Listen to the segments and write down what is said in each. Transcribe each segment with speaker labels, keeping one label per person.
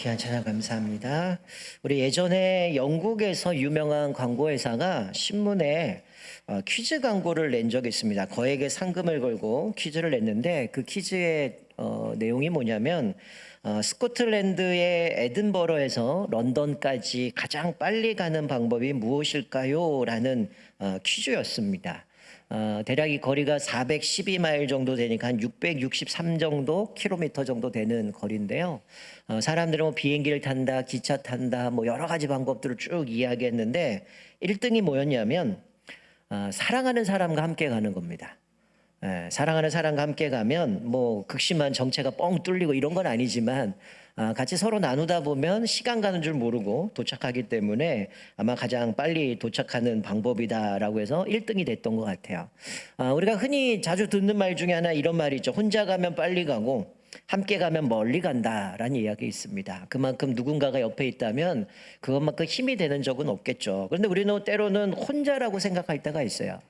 Speaker 1: 귀한 찬양 감사합니다. 우리 예전에 영국에서 유명한 광고회사가 신문에 어, 퀴즈 광고를 낸 적이 있습니다. 거액의 상금을 걸고 퀴즈를 냈는데 그 퀴즈의 어, 내용이 뭐냐면 어, 스코틀랜드의 에든버러에서 런던까지 가장 빨리 가는 방법이 무엇일까요? 라는 어, 퀴즈였습니다. 어, 대략 이 거리가 412마일 정도 되니까 한 663 정도 킬로미터 정도 되는 거리인데요. 어, 사람들은 뭐 비행기를 탄다, 기차 탄다, 뭐 여러 가지 방법들을 쭉 이야기했는데 1등이 뭐였냐면 어, 사랑하는 사람과 함께 가는 겁니다. 예, 사랑하는 사람과 함께 가면 뭐 극심한 정체가 뻥 뚫리고 이런 건 아니지만 아, 같이 서로 나누다 보면 시간 가는 줄 모르고 도착하기 때문에 아마 가장 빨리 도착하는 방법이다라고 해서 1등이 됐던 것 같아요. 아, 우리가 흔히 자주 듣는 말 중에 하나 이런 말이 있죠. 혼자 가면 빨리 가고 함께 가면 멀리 간다라는 이야기 있습니다. 그만큼 누군가가 옆에 있다면 그것만큼 힘이 되는 적은 없겠죠. 그런데 우리는 때로는 혼자라고 생각할 때가 있어요.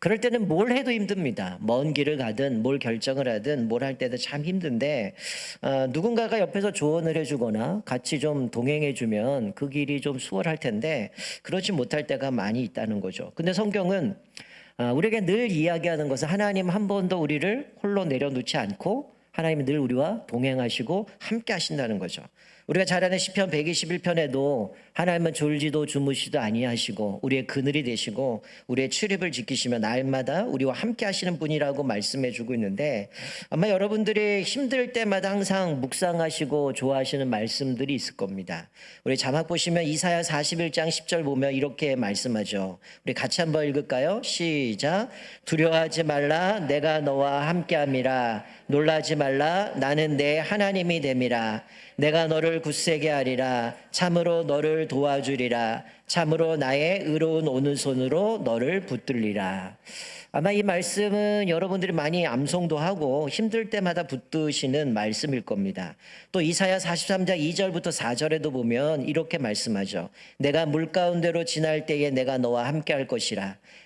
Speaker 1: 그럴 때는 뭘 해도 힘듭니다. 먼 길을 가든 뭘 결정을 하든 뭘 할 때도 참 힘든데 어, 누군가가 옆에서 조언을 해주거나 같이 좀 동행해주면 그 길이 좀 수월할 텐데 그렇지 못할 때가 많이 있다는 거죠. 근데 성경은 아, 우리에게 늘 이야기하는 것은 하나님 한 번도 우리를 홀로 내려놓지 않고 하나님이 늘 우리와 동행하시고 함께 하신다는 거죠. 우리가 잘 아는 시편 121편에도 하나님은 졸지도 주무시도 아니하시고 우리의 그늘이 되시고 우리의 출입을 지키시며 날마다 우리와 함께 하시는 분이라고 말씀해 주고 있는데 아마 여러분들이 힘들 때마다 항상 묵상하시고 좋아하시는 말씀들이 있을 겁니다. 우리 자막 보시면 이사야 41장 10절 보면 이렇게 말씀하죠. 우리 같이 한번 읽을까요? 시작. 두려워하지 말라 내가 너와 함께 함이라 놀라지 말라 나는 내 하나님이 됨이라 내가 너를 굳세게 하리라 참으로 너를 도와주리라 참으로 나의 의로운 오른손으로 너를 붙들리라 아마 이 말씀은 여러분들이 많이 암송도 하고 힘들 때마다 붙드시는 말씀일 겁니다. 또 이사야 43장 2절부터 4절에도 보면 이렇게 말씀하죠. 내가 물 가운데로 지날 때에 내가 너와 함께 할 것이라.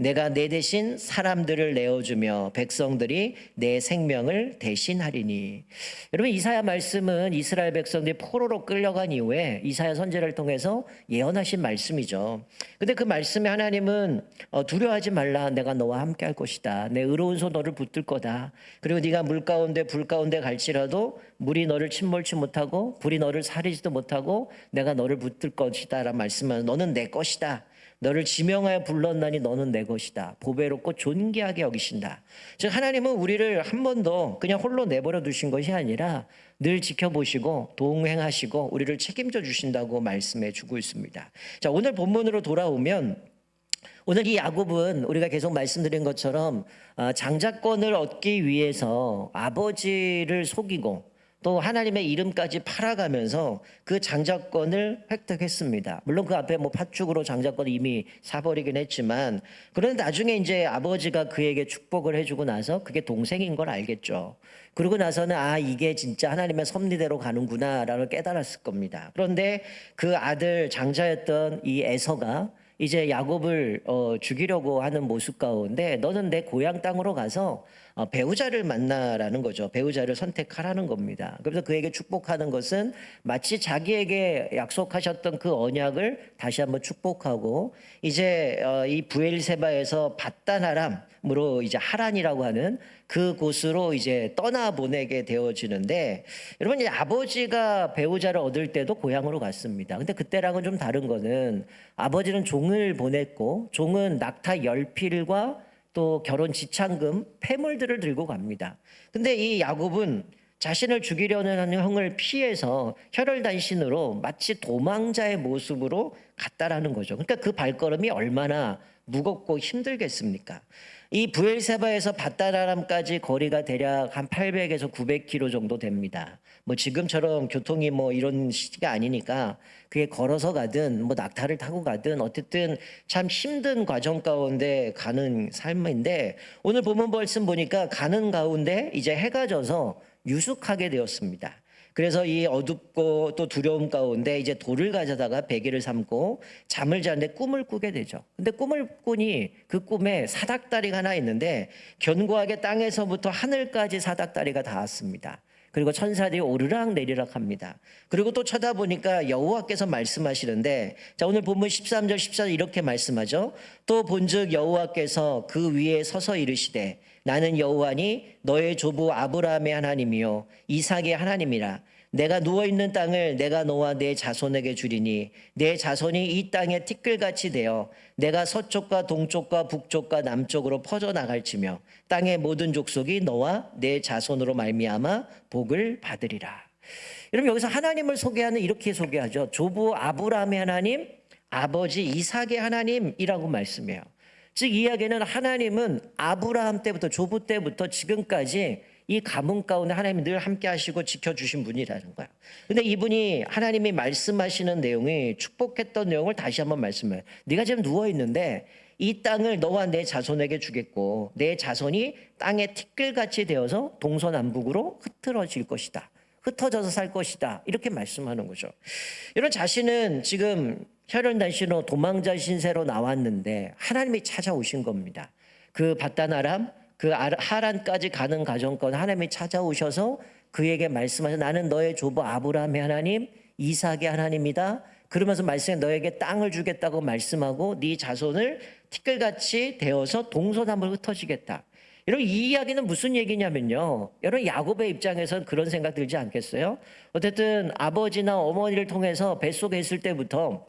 Speaker 1: 내가 내 대신 사람들을 내어주며 백성들이 내 생명을 대신하리니 여러분 이사야 말씀은 이스라엘 백성들이 포로로 끌려간 이후에 이사야 선제를 통해서 예언하신 말씀이죠. 근데 그 말씀에 하나님은 어, 두려워하지 말라 내가 너와 함께 할 것이다. 내 의로운 손 너를 붙들 거다. 그리고 네가 물 가운데 불 가운데 갈지라도 물이 너를 침몰치 못하고 불이 너를 사리지도 못하고 내가 너를 붙들 것이다라는 말씀은 너는 내 것이다. 너를 지명하여 불렀나니 너는 내 것이다. 보배롭고 존귀하게 여기신다. 즉 하나님은 우리를 한 번도 그냥 홀로 내버려 두신 것이 아니라 늘 지켜보시고 동행하시고 우리를 책임져 주신다고 말씀해 주고 있습니다. 자, 오늘 본문으로 돌아오면 오늘 이 야곱은 우리가 계속 말씀드린 것처럼 아, 장자권을 얻기 위해서 아버지를 속이고 또 하나님의 이름까지 팔아가면서 그 장자권을 획득했습니다. 물론 그 앞에 뭐 팥죽으로 장자권을 이미 사버리긴 했지만 그런데 나중에 이제 아버지가 그에게 축복을 해주고 나서 그게 동생인 걸 알겠죠. 그러고 나서는 아 이게 진짜 하나님의 섭리대로 가는구나라는 깨달았을 겁니다. 그런데 그 아들 장자였던 이 에서가 이제 야곱을 어, 죽이려고 하는 모습 가운데 너는 내 고향 땅으로 가서 어, 배우자를 만나라는 거죠. 배우자를 선택하라는 겁니다. 그래서 그에게 축복하는 것은 마치 자기에게 약속하셨던 그 언약을 다시 한번 축복하고 이제 어, 이 부엘세바에서 바다나람 으로 이제 하란이라고 하는 그 곳으로 이제 떠나 보내게 되어지는데 여러분 이제 아버지가 배우자를 얻을 때도 고향으로 갔습니다. 근데 그때랑은 좀 다른 거는 아버지는 종을 보냈고 종은 낙타 열필과 또 결혼 지참금 폐물들을 들고 갑니다. 근데 이 야곱은 자신을 죽이려는 형을 피해서 혈혈단신으로 마치 도망자의 모습으로 갔다라는 거죠. 그러니까 그 발걸음이 얼마나 무겁고 힘들겠습니까? 이 부엘세바에서 바다라람까지 거리가 대략 한 800에서 900km 정도 됩니다. 뭐 지금처럼 교통이 뭐 이런 시기가 아니니까 그게 걸어서 가든 뭐 낙타를 타고 가든 어쨌든 참 힘든 과정 가운데 가는 삶인데 오늘 본문 말씀 보니까 가는 가운데 이제 해가 져서 유숙하게 되었습니다. 그래서 이 어둡고 또 두려움 가운데 이제 돌을 가져다가 베개를 삼고 잠을 자는데 꿈을 꾸게 되죠. 근데 꿈을 꾸니 그 꿈에 사닥다리가 하나 있는데 견고하게 땅에서부터 하늘까지 사닥다리가 닿았습니다. 그리고 천사들이 오르락 내리락 합니다. 그리고 또 쳐다보니까 여호와께서 말씀하시는데 자 오늘 본문 13절 14절 이렇게 말씀하죠. 또 본즉 여호와께서 그 위에 서서 이르시되 나는 여호와니 너의 조부 아브라함의 하나님이요 이삭의 하나님이라 내가 누워 있는 땅을 내가 너와 내 자손에게 주리니 내 자손이 이 땅에 티끌같이 되어 내가 서쪽과 동쪽과 북쪽과 남쪽으로 퍼져 나갈지며 땅의 모든 족속이 너와 내 자손으로 말미암아 복을 받으리라. 여러분 여기서 하나님을 소개하는 이렇게 소개하죠. 조부 아브라함의 하나님, 아버지 이삭의 하나님이라고 말씀해요. 즉 이야기는 하나님은 아브라함 때부터 조부 때부터 지금까지 이 가문 가운데 하나님이 늘 함께 하시고 지켜주신 분이라는 거야. 근데 이분이 하나님이 말씀하시는 내용이 축복했던 내용을 다시 한번 말씀해요. 네가 지금 누워 있는데 이 땅을 너와 내 자손에게 주겠고 내 자손이 땅의 티끌같이 되어서 동서남북으로 흩어질 것이다. 흩어져서 살 것이다. 이렇게 말씀하는 거죠. 이런 자신은 지금 혈연단신으로 도망자 신세로 나왔는데 하나님이 찾아오신 겁니다. 그 바다나람, 그 아라- 하란까지 가는 과정권 하나님이 찾아오셔서 그에게 말씀하셔 나는 너의 조부 아브라함의 하나님, 이삭의 하나님이다. 그러면서 말씀에 너에게 땅을 주겠다고 말씀하고 네 자손을 티끌같이 되어서 동서남북으로 흩어지겠다. 여러분 이 이야기는 무슨 얘기냐면요. 여러분 야곱의 입장에서는 그런 생각 들지 않겠어요? 어쨌든 아버지나 어머니를 통해서 뱃속에 있을 때부터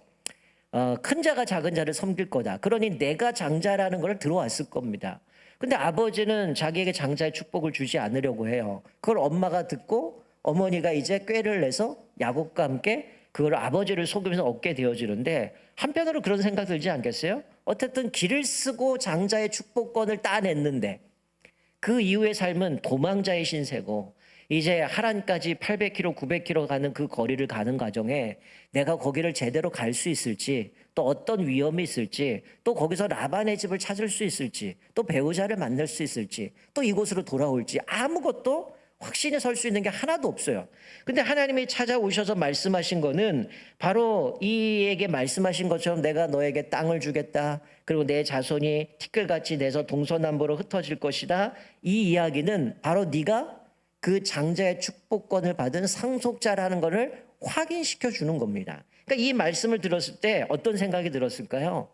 Speaker 1: 어, 큰 자가 작은 자를 섬길 거다. 그러니 내가 장자라는 걸 들어왔을 겁니다. 근데 아버지는 자기에게 장자의 축복을 주지 않으려고 해요. 그걸 엄마가 듣고 어머니가 이제 꾀를 내서 야곱과 함께 그걸 아버지를 속이면서 얻게 되어지는데 한편으로 그런 생각 들지 않겠어요? 어쨌든 길을 쓰고 장자의 축복권을 따냈는데 그 이후의 삶은 도망자의 신세고 이제 하란까지 800km, 900km 가는 그 거리를 가는 과정에 내가 거기를 제대로 갈 수 있을지 또 어떤 위험이 있을지 또 거기서 라반의 집을 찾을 수 있을지 또 배우자를 만날 수 있을지 또 이곳으로 돌아올지 아무것도 확신이 설 수 있는 게 하나도 없어요. 근데 하나님이 찾아오셔서 말씀하신 거는 바로 이에게 말씀하신 것처럼 내가 너에게 땅을 주겠다. 그리고 내 자손이 티끌같이 돼서 동서남북으로 흩어질 것이다. 이 이야기는 바로 네가 그 장자의 축복권을 받은 상속자라는 것을 확인시켜 주는 겁니다. 그러니까 이 말씀을 들었을 때 어떤 생각이 들었을까요?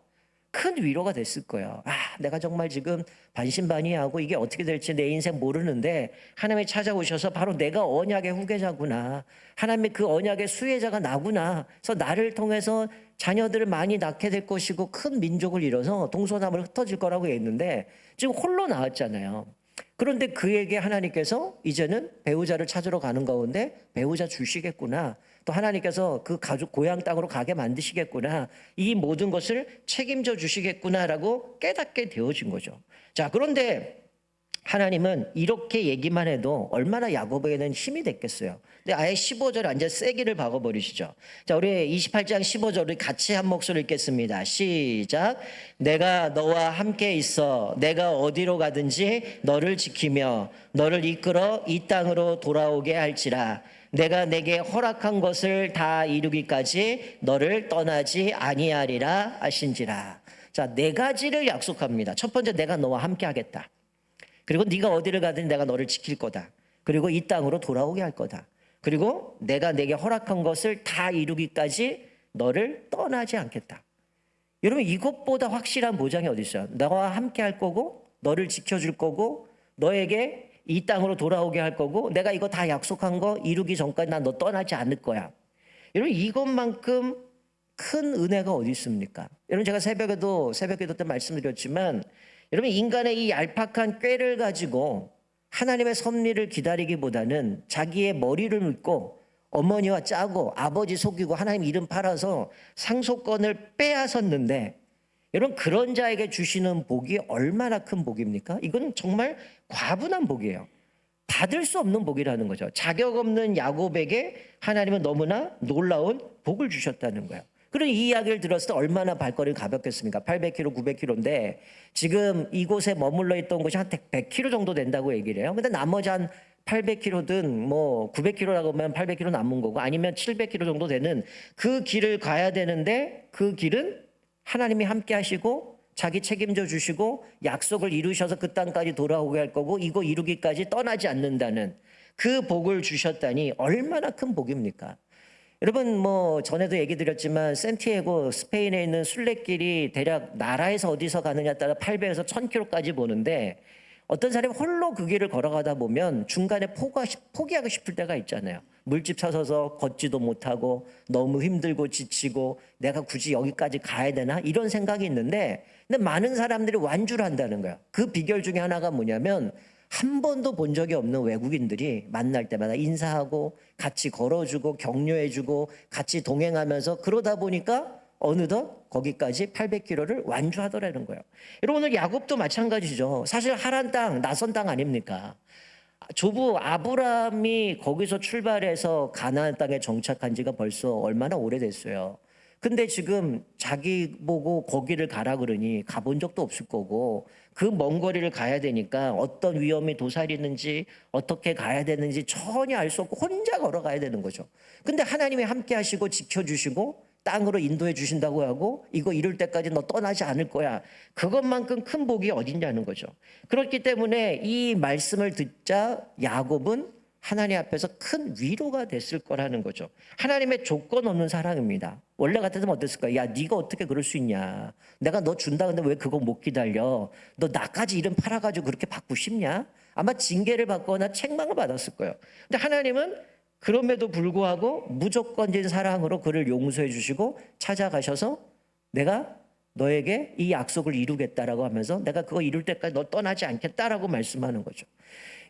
Speaker 1: 큰 위로가 됐을 거예요. 아, 내가 정말 지금 반신반의하고 이게 어떻게 될지 내 인생 모르는데 하나님이 찾아오셔서 바로 내가 언약의 후계자구나. 하나님의 그 언약의 수혜자가 나구나. 그래서 나를 통해서 자녀들을 많이 낳게 될 것이고 큰 민족을 이뤄서 동서남을 흩어질 거라고 했는데 지금 홀로 나왔잖아요. 그런데 그에게 하나님께서 이제는 배우자를 찾으러 가는 가운데 배우자 주시겠구나. 또 하나님께서 그 가족 고향 땅으로 가게 만드시겠구나. 이 모든 것을 책임져 주시겠구나라고 깨닫게 되어진 거죠. 자, 그런데 하나님은 이렇게 얘기만 해도 얼마나 야곱에게는 힘이 됐겠어요. 근데 아예 15절 완전 세기를 박아버리시죠. 자, 우리 28장 15절 우리 같이 한 목소리 읽겠습니다. 시작. 내가 너와 함께 있어. 내가 어디로 가든지 너를 지키며 너를 이끌어 이 땅으로 돌아오게 할지라. 내가 내게 허락한 것을 다 이루기까지 너를 떠나지 아니하리라 하신지라. 자, 네 가지를 약속합니다. 첫 번째 내가 너와 함께 하겠다. 그리고 네가 어디를 가든 내가 너를 지킬 거다. 그리고 이 땅으로 돌아오게 할 거다. 그리고 내가 내게 허락한 것을 다 이루기까지 너를 떠나지 않겠다. 여러분 이것보다 확실한 보장이 어디 있어요? 너와 함께 할 거고 너를 지켜줄 거고 너에게 이 땅으로 돌아오게 할 거고 내가 이거 다 약속한 거 이루기 전까지 난 너 떠나지 않을 거야. 여러분 이것만큼 큰 은혜가 어디 있습니까? 여러분 제가 새벽에도 새벽에도 때 말씀드렸지만 여러분 인간의 이 얄팍한 꾀를 가지고 하나님의 섭리를 기다리기보다는 자기의 머리를 묶고 어머니와 짜고 아버지 속이고 하나님 이름 팔아서 상속권을 빼앗았는데 여러분 그런 자에게 주시는 복이 얼마나 큰 복입니까? 이건 정말 과분한 복이에요. 받을 수 없는 복이라는 거죠. 자격 없는 야곱에게 하나님은 너무나 놀라운 복을 주셨다는 거예요. 그런 이 이야기를 들었을 때 얼마나 발걸음이 가볍겠습니까? 800km, 900km인데 지금 이곳에 머물러 있던 곳이 한 100km 정도 된다고 얘기를 해요. 근데 나머지 한 800km든 뭐 900km라고 하면 800km 남은 거고 아니면 700km 정도 되는 그 길을 가야 되는데 그 길은 하나님이 함께 하시고 자기 책임져 주시고 약속을 이루셔서 그 땅까지 돌아오게 할 거고 이거 이루기까지 떠나지 않는다는 그 복을 주셨다니 얼마나 큰 복입니까? 여러분 뭐 전에도 얘기 드렸지만 센티에고 스페인에 있는 순례길이 대략 나라에서 어디서 가느냐 따라 800에서 1000km까지 보는데 어떤 사람이 홀로 그 길을 걸어가다 보면 중간에 포기하고 싶을 때가 있잖아요. 물집 서서서 걷지도 못하고 너무 힘들고 지치고 내가 굳이 여기까지 가야 되나 이런 생각이 있는데 근데 많은 사람들이 완주를 한다는 거예요. 그 비결 중에 하나가 뭐냐면 한 번도 본 적이 없는 외국인들이 만날 때마다 인사하고 같이 걸어주고 격려해주고 같이 동행하면서 그러다 보니까 어느덧 거기까지 800km를 완주하더라는 거예요. 여러분 오늘 야곱도 마찬가지죠. 사실 하란 땅, 낯선 땅 아닙니까? 조부 아브라함이 거기서 출발해서 가나안 땅에 정착한 지가 벌써 얼마나 오래됐어요. 근데 지금 자기 보고 거기를 가라 그러니 가본 적도 없을 거고 그 먼 거리를 가야 되니까 어떤 위험이 도사리는지 어떻게 가야 되는지 전혀 알 수 없고 혼자 걸어가야 되는 거죠. 근데 하나님이 함께 하시고 지켜주시고 땅으로 인도해 주신다고 하고 이거 이룰 때까지 너 떠나지 않을 거야. 그것만큼 큰 복이 어딨냐는 거죠. 그렇기 때문에 이 말씀을 듣자 야곱은 하나님 앞에서 큰 위로가 됐을 거라는 거죠. 하나님의 조건 없는 사랑입니다. 원래 같았으면 어땠을까? 야, 네가 어떻게 그럴 수 있냐? 내가 너 준다 근데 왜 그거 못 기다려? 너 나까지 이름 팔아가지고 그렇게 받고 싶냐? 아마 징계를 받거나 책망을 받았을 거예요. 근데 하나님은 그럼에도 불구하고 무조건적인 사랑으로 그를 용서해 주시고 찾아가셔서 내가 너에게 이 약속을 이루겠다라고 하면서 내가 그거 이룰 때까지 너 떠나지 않겠다라고 말씀하는 거죠.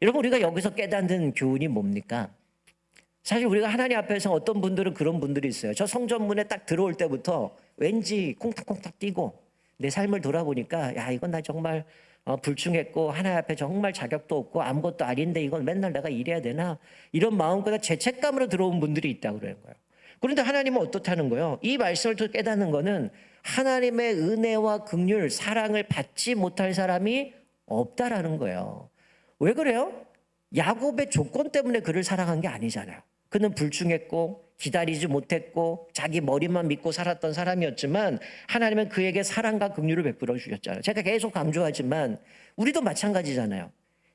Speaker 1: 여러분 우리가 여기서 깨닫는 교훈이 뭡니까? 사실 우리가 하나님 앞에서 어떤 분들은 그런 분들이 있어요. 저 성전문에 딱 들어올 때부터 왠지 콩닥콩닥 뛰고 내 삶을 돌아보니까 야 이건 나 정말 어, 불충했고 하나님 앞에 정말 자격도 없고 아무것도 아닌데 이건 맨날 내가 일해야 되나 이런 마음보다 죄책감으로 들어온 분들이 있다고 그러는 거예요. 그런데 하나님은 어떻다는 거예요? 이 말씀을 또 깨닫는 거는 하나님의 은혜와 긍휼, 사랑을 받지 못할 사람이 없다라는 거예요. 왜 그래요? 야곱의 조건 때문에 그를 사랑한 게 아니잖아요. 그는 불충했고 기다리지 못했고 자기 머리만 믿고 살았던 사람이었지만 하나님은 그에게 사랑과 긍휼을 베풀어 주셨잖아요. 제가 계속 강조하지만 우리도 마찬가지잖아요.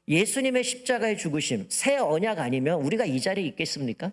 Speaker 1: 예수님의 십자가의 죽으심, 새 언약 아니면 우리가 이 자리에 있겠습니까?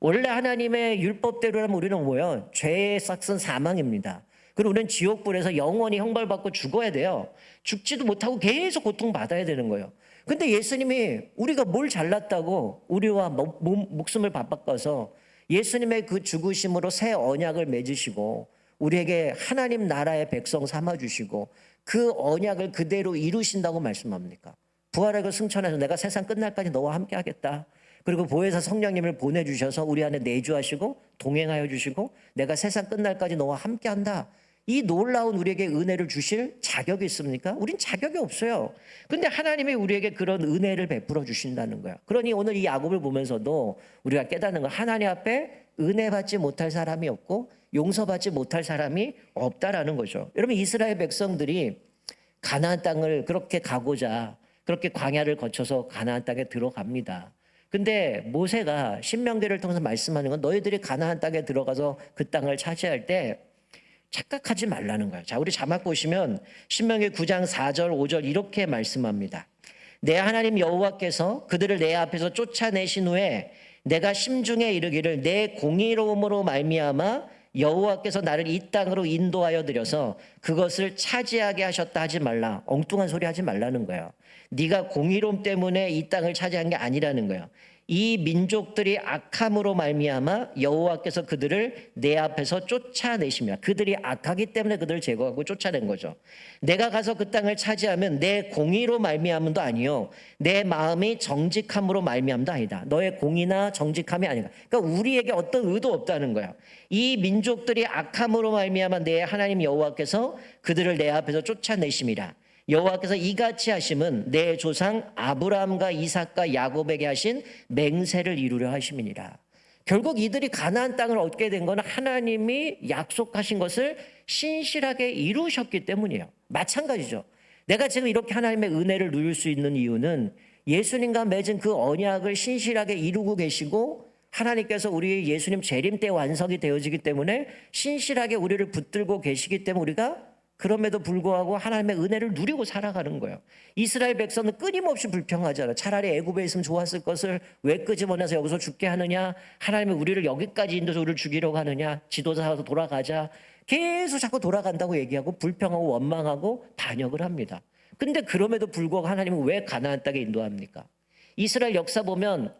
Speaker 1: 원래 하나님의 율법대로라면 우리는 뭐예요? 죄의 싹은 사망입니다. 그리고 우리는 지옥불에서 영원히 형벌받고 죽어야 돼요. 죽지도 못하고 계속 고통받아야 되는 거예요. 근데 예수님이 우리가 뭘 잘났다고 우리와 목, 목숨을 바꿔서 예수님의 그 죽으심으로 새 언약을 맺으시고 우리에게 하나님 나라의 백성 삼아 주시고 그 언약을 그대로 이루신다고 말씀합니까? 부활하고 승천해서 내가 세상 끝날까지 너와 함께 하겠다. 그리고 보혜사 성령님을 보내주셔서 우리 안에 내주하시고 동행하여 주시고 내가 세상 끝날까지 너와 함께 한다. 이 놀라운 우리에게 은혜를 주실 자격이 있습니까? 우린 자격이 없어요. 근데 하나님이 우리에게 그런 은혜를 베풀어 주신다는 거야. 그러니 오늘 이 야곱을 보면서도 우리가 깨닫는 거 하나님 앞에 은혜 받지 못할 사람이 없고 용서받지 못할 사람이 없다라는 거죠. 여러분 이스라엘 백성들이 가나안 땅을 그렇게 가고자 그렇게 광야를 거쳐서 가나안 땅에 들어갑니다. 근데 모세가 신명기를 통해서 말씀하는 건 너희들이 가나안 땅에 들어가서 그 땅을 차지할 때 착각하지 말라는 거예요. 자, 우리 자막 보시면 신명기 9장 4절, 5절 이렇게 말씀합니다. 내 하나님 여호와께서 그들을 내 앞에서 쫓아내신 후에 내가 심중에 이르기를 내 공의로움으로 말미암아 여호와께서 나를 이 땅으로 인도하여 들여서 그것을 차지하게 하셨다 하지 말라. 엉뚱한 소리 하지 말라는 거예요. 네가 공의로움 때문에 이 땅을 차지한 게 아니라는 거예요. 이 민족들이 악함으로 말미암아 여호와께서 그들을 내 앞에서 쫓아내시며 그들이 악하기 때문에 그들을 제거하고 쫓아낸 거죠. 내가 가서 그 땅을 차지하면 내 공의로 말미암은도 아니요 내 마음이 정직함으로 말미암도 아니다. 너의 공의나 정직함이 아니다. 그러니까 우리에게 어떤 의도 없다는 거야. 이 민족들이 악함으로 말미암아 내 하나님 여호와께서 그들을 내 앞에서 쫓아내심이라. 여호와께서 이같이 하심은 내 조상 아브라함과 이삭과 야곱에게 하신 맹세를 이루려 하심이니라. 결국 이들이 가나안 땅을 얻게 된 것은 하나님이 약속하신 것을 신실하게 이루셨기 때문이에요. 마찬가지죠. 내가 지금 이렇게 하나님의 은혜를 누릴 수 있는 이유는 예수님과 맺은 그 언약을 신실하게 이루고 계시고 하나님께서 우리 예수님 재림 때 완성이 되어지기 때문에 신실하게 우리를 붙들고 계시기 때문에 우리가 그럼에도 불구하고 하나님의 은혜를 누리고 살아가는 거예요. 이스라엘 백성은 끊임없이 불평하잖아요. 차라리 애굽에 있으면 좋았을 것을 왜 끄집어내서 여기서 죽게 하느냐? 하나님이 우리를 여기까지 인도서 우리를 죽이려고 하느냐? 지도자로 돌아가자. 계속 자꾸 돌아간다고 얘기하고 불평하고 원망하고 반역을 합니다. 근데 그럼에도 불구하고 하나님은 왜 가나안 땅에 인도합니까? 이스라엘 역사 보면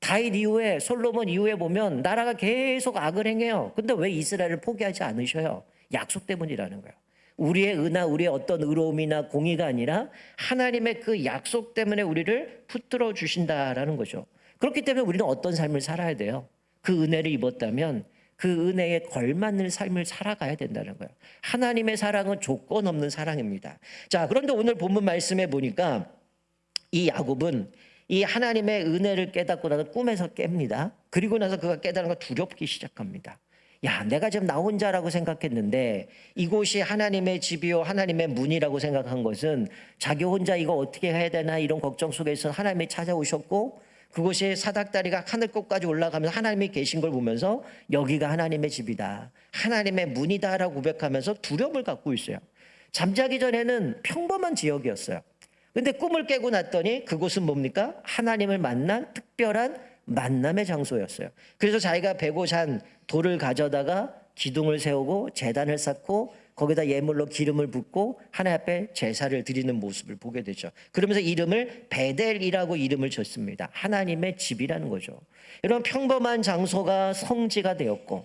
Speaker 1: 다윗 이후에 솔로몬 이후에 보면 나라가 계속 악을 행해요. 근데 왜 이스라엘을 포기하지 않으셔요? 약속 때문이라는 거예요. 우리의 은하, 우리의 어떤 의로움이나 공의가 아니라 하나님의 그 약속 때문에 우리를 붙들어 주신다라는 거죠. 그렇기 때문에 우리는 어떤 삶을 살아야 돼요? 그 은혜를 입었다면 그 은혜에 걸맞는 삶을 살아가야 된다는 거예요. 하나님의 사랑은 조건 없는 사랑입니다. 자, 그런데 오늘 본문 말씀에 보니까 이 야곱은 이 하나님의 은혜를 깨닫고 나서 꿈에서 깹니다. 그리고 나서 그가 깨달은 걸 두렵기 시작합니다. 야, 내가 지금 나 혼자라고 생각했는데 이곳이 하나님의 집이요, 하나님의 문이라고 생각한 것은 자기 혼자 이거 어떻게 해야 되나 이런 걱정 속에서 하나님이 찾아오셨고 그곳이 사닥다리가 하늘꽃까지 올라가면서 하나님이 계신 걸 보면서 여기가 하나님의 집이다. 하나님의 문이다라고 고백하면서 두려움을 갖고 있어요. 잠자기 전에는 평범한 지역이었어요. 근데 꿈을 깨고 났더니 그곳은 뭡니까? 하나님을 만난 특별한 만남의 장소였어요. 그래서 자기가 베고 산 돌을 가져다가 기둥을 세우고 재단을 쌓고 거기다 예물로 기름을 붓고 하나님 앞에 제사를 드리는 모습을 보게 되죠. 그러면서 이름을 베델이라고 이름을 줬습니다. 하나님의 집이라는 거죠. 이런 평범한 장소가 성지가 되었고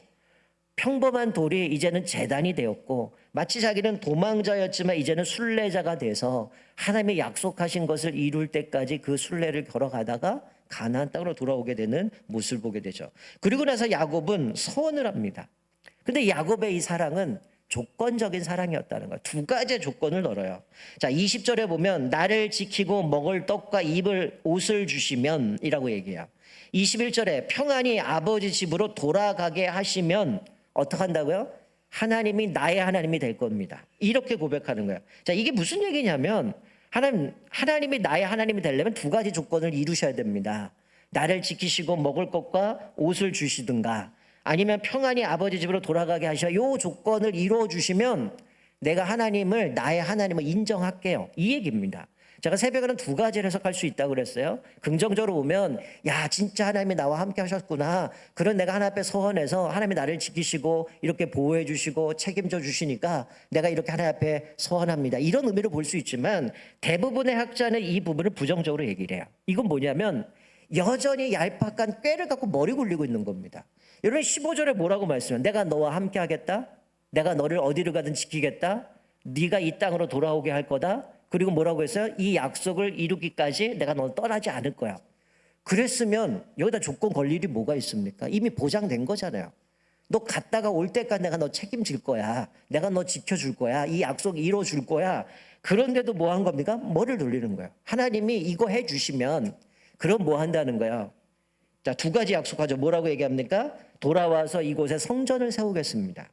Speaker 1: 평범한 돌이 이제는 재단이 되었고 마치 자기는 도망자였지만 이제는 순례자가 돼서 하나님의 약속하신 것을 이룰 때까지 그 순례를 걸어가다가 가나안 땅으로 돌아오게 되는 모습을 보게 되죠. 그리고 나서 야곱은 소원을 합니다. 근데 야곱의 이 사랑은 조건적인 사랑이었다는 거예요. 두 가지의 조건을 넣어요. 자, 20절에 보면 나를 지키고 먹을 떡과 입을 옷을 주시면이라고 얘기해요. 21절에 평안히 아버지 집으로 돌아가게 하시면 어떻게 한다고요? 하나님이 나의 하나님이 될 겁니다. 이렇게 고백하는 거예요. 자, 이게 무슨 얘기냐면 하나님 하나님이 나의 하나님이 되려면 두 가지 조건을 이루셔야 됩니다. 나를 지키시고 먹을 것과 옷을 주시든가 아니면 평안히 아버지 집으로 돌아가게 하셔. 요 조건을 이루어 주시면 내가 하나님을 나의 하나님을 인정할게요. 이 얘기입니다. 제가 새벽에는 두 가지를 해석할 수 있다고 그랬어요. 긍정적으로 보면 야 진짜 하나님이 나와 함께 하셨구나. 그런 내가 하나님 앞에 서원해서 하나님이 나를 지키시고 이렇게 보호해 주시고 책임져 주시니까 내가 이렇게 하나님 앞에 서원합니다. 이런 의미로 볼 수 있지만 대부분의 학자는 이 부분을 부정적으로 얘기를 해요. 이건 뭐냐면 여전히 얄팍한 꾀를 갖고 머리 굴리고 있는 겁니다. 여러분 15절에 뭐라고 말씀해요? 내가 너와 함께 하겠다. 내가 너를 어디를 가든 지키겠다. 네가 이 땅으로 돌아오게 할 거다. 그리고 뭐라고 했어요? 이 약속을 이루기까지 내가 너 떠나지 않을 거야. 그랬으면 여기다 조건 걸 일이 뭐가 있습니까? 이미 보장된 거잖아요. 너 갔다가 올 때까지 내가 너 책임질 거야. 내가 너 지켜줄 거야. 이 약속 이뤄줄 거야. 그런데도 뭐 한 겁니까? 뭐를 돌리는 거예요. 하나님이 이거 해주시면 그럼 뭐 한다는 거야? 자, 두 가지 약속하죠. 뭐라고 얘기합니까? 돌아와서 이곳에 성전을 세우겠습니다.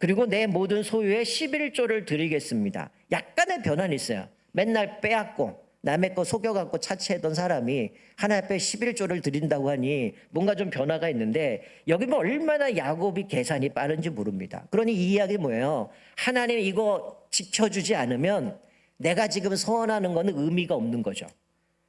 Speaker 1: 그리고 내 모든 소유의 11조를 드리겠습니다. 약간의 변화는 있어요. 맨날 빼앗고 남의 거 속여갖고 차치했던 사람이 하나 앞에 11조를 드린다고 하니 뭔가 좀 변화가 있는데 여기 뭐 얼마나 야곱이 계산이 빠른지 모릅니다. 그러니 이 이야기 뭐예요? 하나님 이거 지켜주지 않으면 내가 지금 서원하는 거는 의미가 없는 거죠.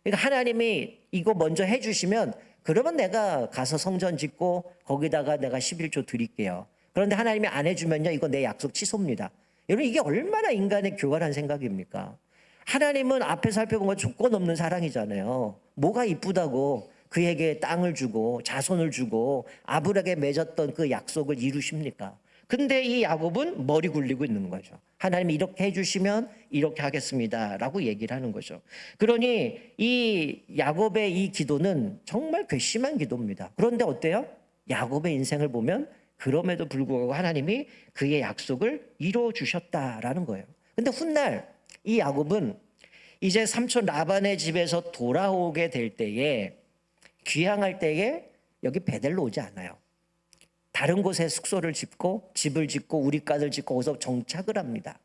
Speaker 1: 그러니까 하나님이 이거 먼저 해주시면 그러면 내가 가서 성전 짓고 거기다가 내가 11조 드릴게요. 그런데 하나님이 안 해주면요, 이거 내 약속 취소입니다. 여러분, 이게 얼마나 인간의 교활한 생각입니까? 하나님은 앞에 살펴본 조건 없는 사랑이잖아요. 뭐가 이쁘다고 그에게 땅을 주고 자손을 주고 아브라게 맺었던 그 약속을 이루십니까? 근데 이 야곱은 머리 굴리고 있는 거죠. 하나님이 이렇게 해주시면 이렇게 하겠습니다 라고 얘기를 하는 거죠. 그러니 이 야곱의 이 기도는 정말 괘씸한 기도입니다. 그런데 어때요? 야곱의 인생을 보면 그럼에도 불구하고 하나님이 그의 약속을 이루어 주셨다라는 거예요. 근데 훗날 이 야곱은 이제 삼촌 라반의 집에서 돌아오게 될 때에 귀향할 때에 여기 베델로 오지 않아요. 다른 곳에 숙소를 짓고 집을 짓고 우리가를 짓고 거기서 정착을 합니다.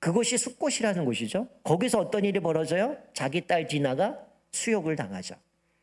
Speaker 1: 그곳이 숲곳이라는 곳이죠. 거기서 어떤 일이 벌어져요? 자기 딸 디나가 수욕을 당하죠.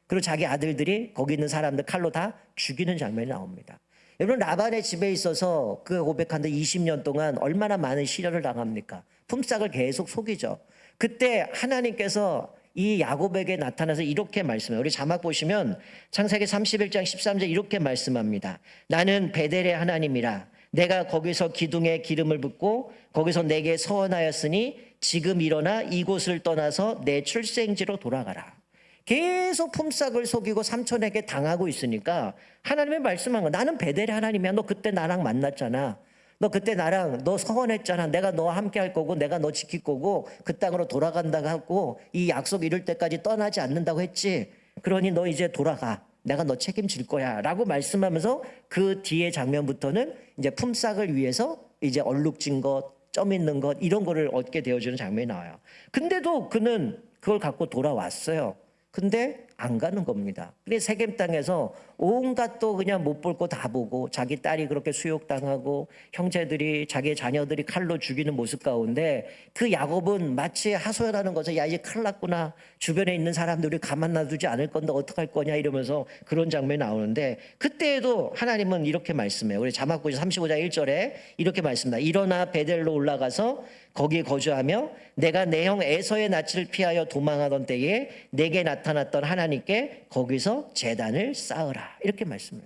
Speaker 1: 그리고 자기 아들들이 거기 있는 사람들 칼로 다 죽이는 장면이 나옵니다. 여러분 라반의 집에 있어서 그 고백한데 20년 동안 얼마나 많은 시련을 당합니까? 품삯을 계속 속이죠. 그때 하나님께서 이 야곱에게 나타나서 이렇게 말씀해요. 우리 자막 보시면 창세기 31장 13절 이렇게 말씀합니다. 나는 베델의 하나님이라 내가 거기서 기둥에 기름을 붓고 거기서 내게 서원하였으니 지금 일어나 이곳을 떠나서 내 출생지로 돌아가라. 계속 품삯을 속이고 삼촌에게 당하고 있으니까 하나님이 말씀한 거 나는 베델의 하나님이야. 너 그때 나랑 만났잖아. 너 그때 나랑 너 서원했잖아. 내가 너와 함께 할 거고 내가 너 지킬 거고 그 땅으로 돌아간다고 하고 이 약속 이룰 때까지 떠나지 않는다고 했지. 그러니 너 이제 돌아가. 내가 너 책임질 거야. 라고 말씀하면서 그 뒤에 장면부터는 이제 품삯을 위해서 이제 얼룩진 것, 점 있는 것 이런 거를 얻게 되어주는 장면이 나와요. 근데도 그는 그걸 갖고 돌아왔어요. 근데 안 가는 겁니다. 근데 세겜 땅에서 온갖 또 그냥 못 볼 거 다 보고 자기 딸이 그렇게 수욕당하고 형제들이 자기 자녀들이 칼로 죽이는 모습 가운데 그 야곱은 마치 하소연하는 것을 야 이제 큰일 났구나 주변에 있는 사람들이 가만 놔두지 않을 건데 어떡할 거냐 이러면서 그런 장면이 나오는데 그때에도 하나님은 이렇게 말씀해요. 우리 자막구 35장 1절에 이렇게 말씀합니다. 일어나 베델로 올라가서 거기 거주하며 내가 내 형 에서의 낯을 피하여 도망하던 때에 내게 나타났던 하나님께 거기서 재단을 쌓으라 이렇게 말씀해요.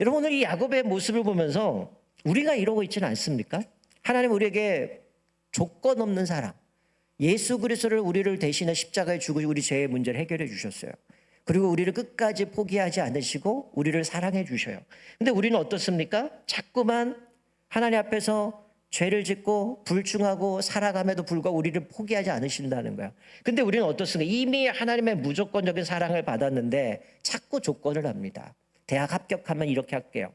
Speaker 1: 여러분 오늘 이 야곱의 모습을 보면서 우리가 이러고 있지는 않습니까? 하나님 우리에게 조건 없는 사랑, 예수 그리스도를 우리를 대신해 십자가에 죽으시고 우리 죄의 문제를 해결해 주셨어요. 그리고 우리를 끝까지 포기하지 않으시고 우리를 사랑해 주셔요. 근데 우리는 어떻습니까? 자꾸만 하나님 앞에서 죄를 짓고 불충하고 살아감에도 불구하고 우리를 포기하지 않으신다는 거야. 근데 우리는 어떻습니까? 이미 하나님의 무조건적인 사랑을 받았는데 자꾸 조건을 합니다. 대학 합격하면 이렇게 할게요.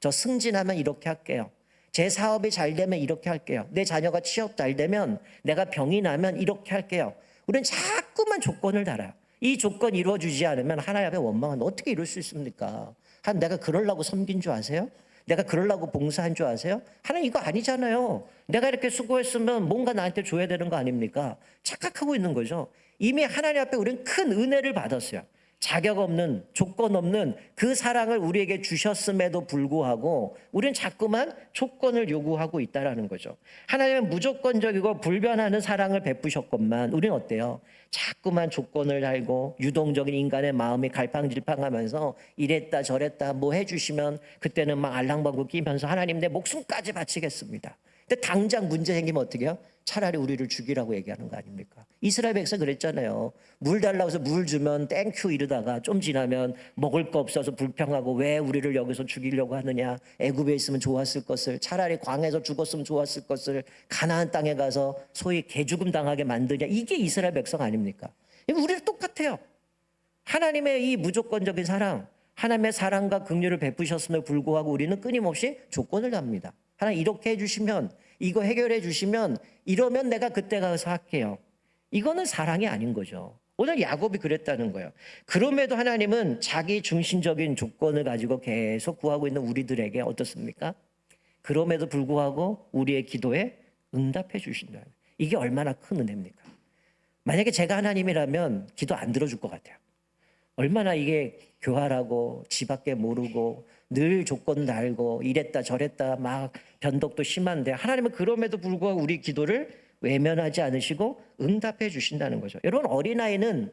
Speaker 1: 저 승진하면 이렇게 할게요. 제 사업이 잘 되면 이렇게 할게요. 내 자녀가 취업 잘 되면 내가 병이 나면 이렇게 할게요. 우리는 자꾸만 조건을 달아요. 이 조건 이루어주지 않으면 하나님 앞에 원망은 어떻게 이룰 수 있습니까? 한 내가 그러려고 섬긴 줄 아세요? 내가 그러려고 봉사한 줄 아세요? 하나님 이거 아니잖아요. 내가 이렇게 수고했으면 뭔가 나한테 줘야 되는 거 아닙니까? 착각하고 있는 거죠. 이미 하나님 앞에 우리는 큰 은혜를 받았어요. 자격 없는 조건 없는 그 사랑을 우리에게 주셨음에도 불구하고 우리는 자꾸만 조건을 요구하고 있다라는 거죠. 하나님은 무조건적이고 불변하는 사랑을 베푸셨건만 우리는 어때요? 자꾸만 조건을 달고 유동적인 인간의 마음이 갈팡질팡하면서 이랬다 저랬다 뭐 해주시면 그때는 막 알랑방구 끼면서 하나님 내 목숨까지 바치겠습니다. 근데 당장 문제 생기면 어떻게 해요? 차라리 우리를 죽이라고 얘기하는 거 아닙니까? 이스라엘 백성 그랬잖아요. 물 달라고 해서 물 주면 땡큐 이러다가 좀 지나면 먹을 거 없어서 불평하고 왜 우리를 여기서 죽이려고 하느냐. 애굽에 있으면 좋았을 것을 차라리 광에서 죽었으면 좋았을 것을 가나안 땅에 가서 소위 개죽음 당하게 만드냐. 이게 이스라엘 백성 아닙니까? 우리도 똑같아요. 하나님의 이 무조건적인 사랑, 하나님의 사랑과 긍휼을 베푸셨음에도 불구하고 우리는 끊임없이 조건을 합니다. 하나님 이렇게 해주시면 이거 해결해 주시면 이러면 내가 그때 가서 할게요. 이거는 사랑이 아닌 거죠. 오늘 야곱이 그랬다는 거예요. 그럼에도 하나님은 자기 중심적인 조건을 가지고 계속 구하고 있는 우리들에게 어떻습니까? 그럼에도 불구하고 우리의 기도에 응답해 주신다. 이게 얼마나 큰 은혜입니까? 만약에 제가 하나님이라면 기도 안 들어줄 것 같아요. 얼마나 이게 교활하고 지 밖에 모르고 늘 조건 달고 이랬다 저랬다 막 변덕도 심한데 하나님은 그럼에도 불구하고 우리 기도를 외면하지 않으시고 응답해 주신다는 거죠. 여러분 어린아이는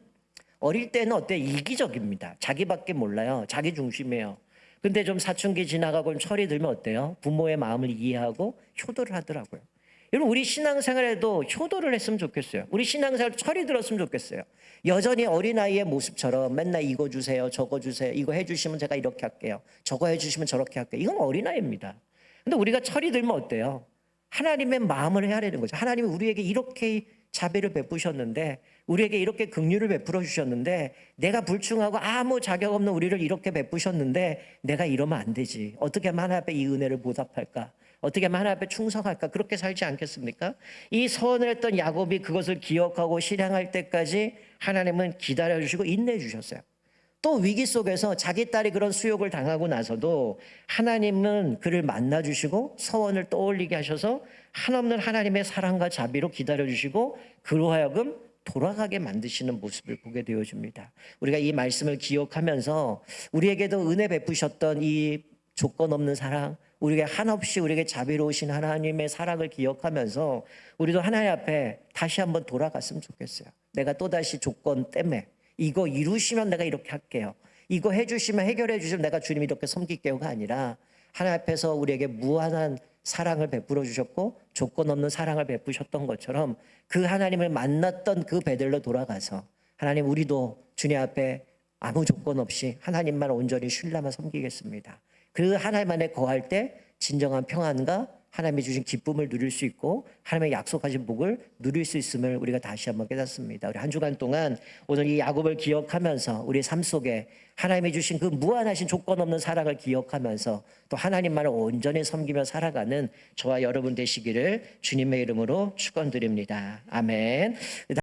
Speaker 1: 어릴 때는 어때 이기적입니다. 자기밖에 몰라요. 자기 중심이에요. 근데 좀 사춘기 지나가고 좀 철이 들면 어때요? 부모의 마음을 이해하고 효도를 하더라고요. 여러분 우리 신앙생활에도 효도를 했으면 좋겠어요. 우리 신앙생활 철이 들었으면 좋겠어요. 여전히 어린아이의 모습처럼 맨날 이거 주세요, 저거 주세요, 이거 해 주시면 제가 이렇게 할게요. 저거 해 주시면 저렇게 할게요. 이건 어린아이입니다. 근데 우리가 철이 들면 어때요? 하나님의 마음을 되는 거죠. 하나님이 우리에게 이렇게 자비를 베푸셨는데 우리에게 이렇게 긍휼을 베풀어 주셨는데 내가 불충하고 아무 자격 없는 우리를 이렇게 베푸셨는데 내가 이러면 안 되지. 어떻게 하나님 앞에 이 은혜를 보답할까? 어떻게 하면 하나님 앞에 충성할까? 그렇게 살지 않겠습니까? 이 서원했던 야곱이 그것을 기억하고 실행할 때까지 하나님은 기다려 주시고 인내해 주셨어요. 또 위기 속에서 자기 딸이 그런 수욕을 당하고 나서도 하나님은 그를 만나 주시고 서원을 떠올리게 하셔서 한없는 하나님의 사랑과 자비로 기다려 주시고 그로 하여금 돌아가게 만드시는 모습을 보게 되어 줍니다. 우리가 이 말씀을 기억하면서 우리에게도 은혜 베푸셨던 이 조건 없는 사랑, 우리에게 한없이 우리에게 자비로우신 하나님의 사랑을 기억하면서 우리도 하나님 앞에 다시 한번 돌아갔으면 좋겠어요. 내가 또다시 조건 때문에 이거 이루시면 내가 이렇게 할게요. 이거 해주시면 해결해 주시면 내가 주님 이렇게 섬길게요가 아니라 하나님 앞에서 우리에게 무한한 사랑을 베풀어 주셨고 조건 없는 사랑을 베푸셨던 것처럼 그 하나님을 만났던 그 베들로 돌아가서 하나님 우리도 주님 앞에 아무 조건 없이 하나님만 온전히 신뢰만 섬기겠습니다. 그 하나님 안에 거할 때 진정한 평안과 하나님이 주신 기쁨을 누릴 수 있고 하나님의 약속하신 복을 누릴 수 있음을 우리가 다시 한번 깨닫습니다. 우리 한 주간 동안 오늘 이 야곱을 기억하면서 우리 삶 속에 하나님이 주신 그 무한하신 조건 없는 사랑을 기억하면서 또 하나님만을 온전히 섬기며 살아가는 저와 여러분 되시기를 주님의 이름으로 축원드립니다. 아멘.